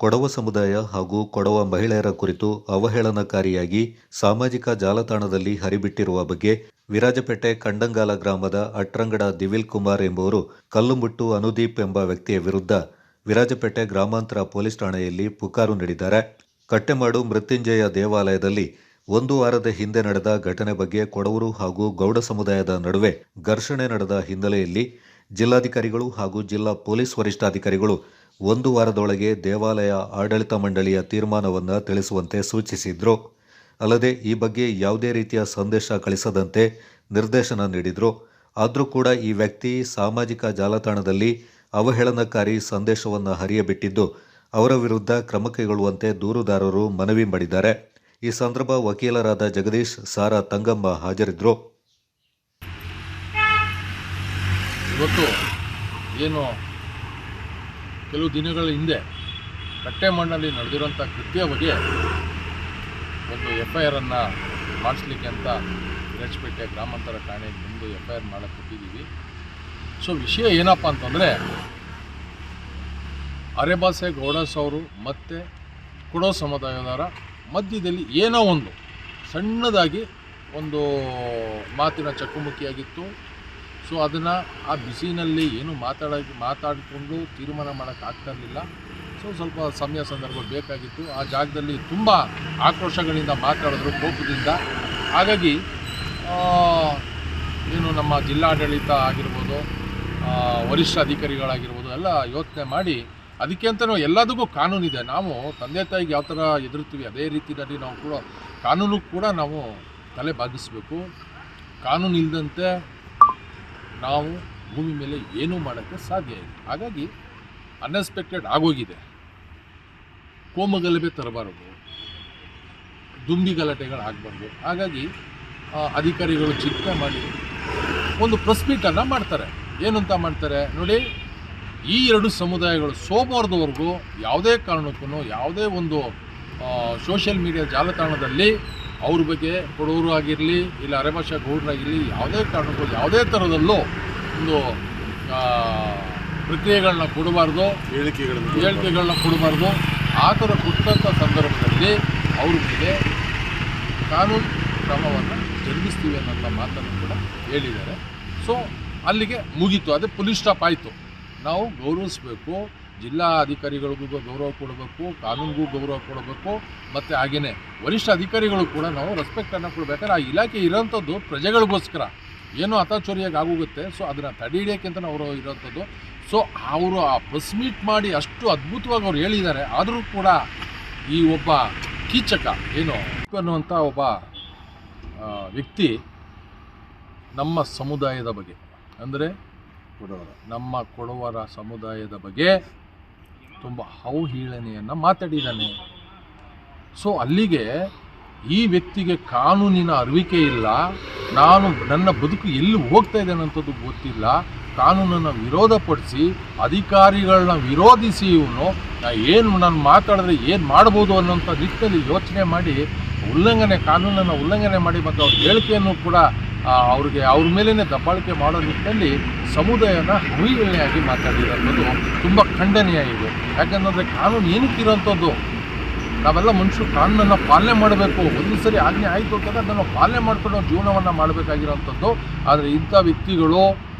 ಕೊಡವ ಸಮುದಾಯ ಹಾಗೂ ಕೊಡವ ಮಹಿಳೆಯರ ಕುರಿತು ಅವಹೇಳನಕಾರಿಯಾಗಿ ಸಾಮಾಜಿಕ ಜಾಲತಾಣದಲ್ಲಿ ಹರಿಬಿಟ್ಟಿರುವ ಬಗ್ಗೆ ವಿರಾಜಪೇಟೆ ಕಂಡಂಗಾಲ ಗ್ರಾಮದ ಅಟ್ರಂಗಡ ದಿವಿಲ್ ಕುಮಾರ್ ಎಂಬುವರು ಕಲ್ಲುಮುಟ್ಟು ಅನುದೀಪ್ ಎಂಬ ವ್ಯಕ್ತಿಯ ವಿರುದ್ಧ ವಿರಾಜಪೇಟೆ ಗ್ರಾಮಾಂತರ ಪೊಲೀಸ್ ಠಾಣೆಯಲ್ಲಿ ಪುಕಾರು ನೀಡಿದ್ದಾರೆ. ಕಟ್ಟೆಮಾಡು ಮೃತ್ಯುಂಜಯ ದೇವಾಲಯದಲ್ಲಿ ಒಂದು ವಾರದ ಹಿಂದೆ ನಡೆದ ಘಟನೆ ಬಗ್ಗೆ ಕೊಡವರು ಹಾಗೂ ಗೌಡ ಸಮುದಾಯದ ನಡುವೆ ಘರ್ಷಣೆ ನಡೆದ ಹಿನ್ನೆಲೆಯಲ್ಲಿ ಜಿಲ್ಲಾಧಿಕಾರಿಗಳು ಹಾಗೂ ಜಿಲ್ಲಾ ಪೊಲೀಸ್ ವರಿಷ್ಠಾಧಿಕಾರಿಗಳು ಒಂದು ವಾರದೊಳಗೆ ದೇವಾಲಯ ಆಡಳಿತ ಮಂಡಳಿಯ ತೀರ್ಮಾನವನ್ನು ತಿಳಿಸುವಂತೆ ಸೂಚಿಸಿದ್ರು. ಅಲ್ಲದೆ ಈ ಬಗ್ಗೆ ಯಾವುದೇ ರೀತಿಯ ಸಂದೇಶ ಕಳಿಸದಂತೆ ನಿರ್ದೇಶನ ನೀಡಿದ್ರು. ಆದರೂ ಕೂಡ ಈ ವ್ಯಕ್ತಿ ಸಾಮಾಜಿಕ ಜಾಲತಾಣದಲ್ಲಿ ಅವಹೇಳನಕಾರಿ ಸಂದೇಶವನ್ನು ಹರಿಯಬಿಟ್ಟಿದ್ದು, ಅವರ ವಿರುದ್ಧ ಕ್ರಮ ಕೈಗೊಳ್ಳುವಂತೆ ದೂರುದಾರರು ಮನವಿ ಮಾಡಿದ್ದಾರೆ. ಈ ಸಂದರ್ಭ ವಕೀಲರಾದ ಜಗದೀಶ್, ಸಾರಾ ತಂಗಮ್ಮ ಹಾಜರಿದ್ದರು ಇವತ್ತು ಏನು ಕೆಲವು ದಿನಗಳ ಹಿಂದೆ ಕಟ್ಟೆಮಣ್ಣಲ್ಲಿ ನಡೆದಿರೋಂಥ ಕೃತ್ಯ ಬಗ್ಗೆ ಒಂದು ಎಫ್ ಐ ಆರನ್ನು ಮಾಡಿಸ್ಲಿಕ್ಕೆ ಅಂತ ವಿರಾಜಪೇಟೆ ಗ್ರಾಮಾಂತರ ಠಾಣೆಗೆ ಬಂದು ಎಫ್ ಐ ಆರ್ ಮಾಡಕ್ಕೆ ಕೊಟ್ಟಿದ್ದೀವಿ. ಸೊ, ವಿಷಯ ಏನಪ್ಪ ಅಂತಂದರೆ ಅರೆಬಾಸೆ ಗೌಡಸ್ ಅವರು ಮತ್ತು ಕೊಡೋ ಸಮುದಾಯದವರ ಮಧ್ಯದಲ್ಲಿ ಏನೋ ಒಂದು ಸಣ್ಣದಾಗಿ ಒಂದು ಮಾತಿನ ಚಕಮಕಿಯಾಗಿತ್ತು. ಸೊ ಅದನ್ನು ಆ ಬಿಸಿನಲ್ಲಿ ಏನು ಮಾತಾಡ, ಮಾತಾಡಿಕೊಂಡು ತೀರ್ಮಾನ ಮಾಡೋಕ್ಕೆ ಆಗ್ತಾ ಇರಲಿಲ್ಲ. ಸೊ ಸ್ವಲ್ಪ ಸಮಯ ಸಂದರ್ಭ ಬೇಕಾಗಿತ್ತು. ಆ ಜಾಗದಲ್ಲಿ ತುಂಬ ಆಕ್ರೋಶಗಳಿಂದ ಮಾತಾಡಿದ್ರು ಕೋಪದಿಂದ. ಹಾಗಾಗಿ ಏನು ನಮ್ಮ ಜಿಲ್ಲಾಡಳಿತ ಆಗಿರ್ಬೋದು ವರಿಷ್ಠ ಅಧಿಕಾರಿಗಳಾಗಿರ್ಬೋದು, ಎಲ್ಲ ಯೋಚನೆ ಮಾಡಿ ಅದಕ್ಕೆ ಅಂತಲೂ ಎಲ್ಲದಕ್ಕೂ ಕಾನೂನಿದೆ ನಾವು ತಂದೆ ತಾಯಿಗೆ ಯಾವ ಥರ ಎದುರ್ತೀವಿ ಅದೇ ರೀತಿಯಲ್ಲಿ ನಾವು ಕೂಡ ಕಾನೂನು ಕೂಡ ನಾವು ತಲೆ ಬಾಗಿಸ್ಬೇಕು. ಕಾನೂನು ಇಲ್ಲದಂತೆ ನಾವು ಭೂಮಿ ಮೇಲೆ ಏನೂ ಮಾಡೋಕ್ಕೆ ಸಾಧ್ಯ ಇಲ್ಲ. ಹಾಗಾಗಿ ಅನ್ಎಕ್ಸ್ಪೆಕ್ಟೆಡ್ ಆಗೋಗಿದೆ. ಕೋಮಗಲಭೆ ತರಬಾರದು. ದುಂಬಿ ಗಲಾಟೆಗಳು ಆಗಬಾರ್ದು. ಹಾಗಾಗಿ ಅಧಿಕಾರಿಗಳು ಚಿಂತೆ ಮಾಡಿ ಒಂದು ಪ್ರೆಸ್ ಮೀಟನ್ನು ಮಾಡ್ತಾರೆ. ಏನು ಅಂತ ಮಾಡ್ತಾರೆ? ನೋಡಿ, ಈ ಎರಡು ಸಮುದಾಯಗಳು ಸೋಮವಾರದವರೆಗೂ ಯಾವುದೇ ಕಾರಣಕ್ಕೂ, ಯಾವುದೇ ಒಂದು ಸೋಷಿಯಲ್ ಮೀಡಿಯಾ ಜಾಲತಾಣದಲ್ಲಿ ಅವ್ರ ಬಗ್ಗೆ ಕೊಡೋರು ಆಗಿರಲಿ ಇಲ್ಲ ಅರೆಭಾಷಾ ಗೌಡರಾಗಿರಲಿ ಯಾವುದೇ ಕಾರಣಕ್ಕೂ ಯಾವುದೇ ಥರದಲ್ಲೂ ಒಂದು ಪ್ರಕ್ರಿಯೆಗಳನ್ನ ಕೊಡಬಾರ್ದು ಹೇಳಿಕೆಗಳನ್ನು ಹೇಳಿಕೆಗಳನ್ನ ಕೊಡಬಾರ್ದು. ಆ ಥರ ಕೊಟ್ಟಂಥ ಸಂದರ್ಭದಲ್ಲಿ ಅವ್ರ ಮೇಲೆ ಕಾನೂನು ಕ್ರಮವನ್ನು ಜರುಗಿಸ್ತೀವಿ ಅನ್ನೋಂಥ ಮಾತನ್ನು ಕೂಡ ಹೇಳಿದ್ದಾರೆ. ಸೊ ಅಲ್ಲಿಗೆ ಮುಗೀತು. ಅದೇ ಪೊಲೀಸ್ ಸ್ಟಾಪ್ ಆಯಿತು. ನಾವು ಗೌರವಿಸಬೇಕು. ಜಿಲ್ಲಾ ಅಧಿಕಾರಿಗಳಿಗೂ ಗೌರವ ಕೊಡಬೇಕು, ಕಾನೂನಿಗೂ ಗೌರವ ಕೊಡಬೇಕು, ಮತ್ತು ಹಾಗೆಯೇ ವರಿಷ್ಠ ಅಧಿಕಾರಿಗಳು ಕೂಡ ನಾವು ರೆಸ್ಪೆಕ್ಟನ್ನು ಕೊಡಬೇಕಾದ್ರೆ ಆ ಇಲಾಖೆ ಇರೋಂಥದ್ದು ಪ್ರಜೆಗಳಿಗೋಸ್ಕರ. ಏನೋ ಅತಾಚೋರಿಯಾಗಿ ಆಗೋಗುತ್ತೆ ಸೊ ಅದನ್ನು ಅಂತ ಅವರು ಇರೋಂಥದ್ದು. ಸೊ ಅವರು ಆ ಪ್ರೆಸ್ ಮೀಟ್ ಮಾಡಿ ಅಷ್ಟು ಅದ್ಭುತವಾಗಿ ಅವ್ರು ಹೇಳಿದ್ದಾರೆ. ಆದರೂ ಕೂಡ ಈ ಒಬ್ಬ ಕೀಚಕ, ಏನು, ಅನ್ನುವಂಥ ಒಬ್ಬ ವ್ಯಕ್ತಿ ನಮ್ಮ ಸಮುದಾಯದ ಬಗ್ಗೆ, ಅಂದರೆ ನಮ್ಮ ಕೊಡವರ ಸಮುದಾಯದ ಬಗ್ಗೆ ತುಂಬ ಹೌಹೀಳನೆಯನ್ನು ಮಾತಾಡಿದ್ದಾನೆ. ಸೊ ಅಲ್ಲಿಗೆ ಈ ವ್ಯಕ್ತಿಗೆ ಕಾನೂನಿನ ಅರಿವಿಕೆ ಇಲ್ಲ. ನಾನು ನನ್ನ ಬದುಕು ಎಲ್ಲಿ ಹೋಗ್ತಾ ಅನ್ನೋಂಥದ್ದು ಗೊತ್ತಿಲ್ಲ. ಕಾನೂನನ್ನು ವಿರೋಧಪಡಿಸಿ, ಅಧಿಕಾರಿಗಳನ್ನ ವಿರೋಧಿಸಿ ಇವನು ಏನು ನಾನು ಮಾತಾಡಿದ್ರೆ ಏನು ಮಾಡ್ಬೋದು ಅನ್ನೋಂಥ ನಿಟ್ಟಿನಲ್ಲಿ ಯೋಚನೆ ಮಾಡಿ, ಉಲ್ಲಂಘನೆ, ಕಾನೂನನ್ನು ಉಲ್ಲಂಘನೆ ಮಾಡಿ ಮತ್ತು ಅವ್ರ ಹೇಳಿಕೆಯನ್ನು ಕೂಡ ಅವ್ರಿಗೆ ಅವ್ರ ಮೇಲೇ ದಬ್ಬಾಳಿಕೆ ಮಾಡೋ ನಿಟ್ಟಿನಲ್ಲಿ ಸಮುದಾಯನ ಹವಿಗಳನೆಯಾಗಿ ಅನ್ನೋದು ತುಂಬ ಖಂಡನೀಯ ಇದೆ. ಯಾಕಂತಂದರೆ ಕಾನೂನು ಏನಕ್ಕೆ ಇರೋಂಥದ್ದು? ನಾವೆಲ್ಲ ಮನುಷ್ಯರು ಕಾನೂನನ್ನು ಪಾಲನೆ ಮಾಡಬೇಕು. ಒಂದು ಸರಿ ಆಜ್ಞೆ ಆಯಿತು ಅಂತಂದರೆ ಅದನ್ನು ಪಾಲನೆ ಮಾಡ್ಕೊಂಡು ನಾವು ಜೀವನವನ್ನು ಮಾಡಬೇಕಾಗಿರೋಂಥದ್ದು. ಆದರೆ ಇಂಥ ವ್ಯಕ್ತಿಗಳು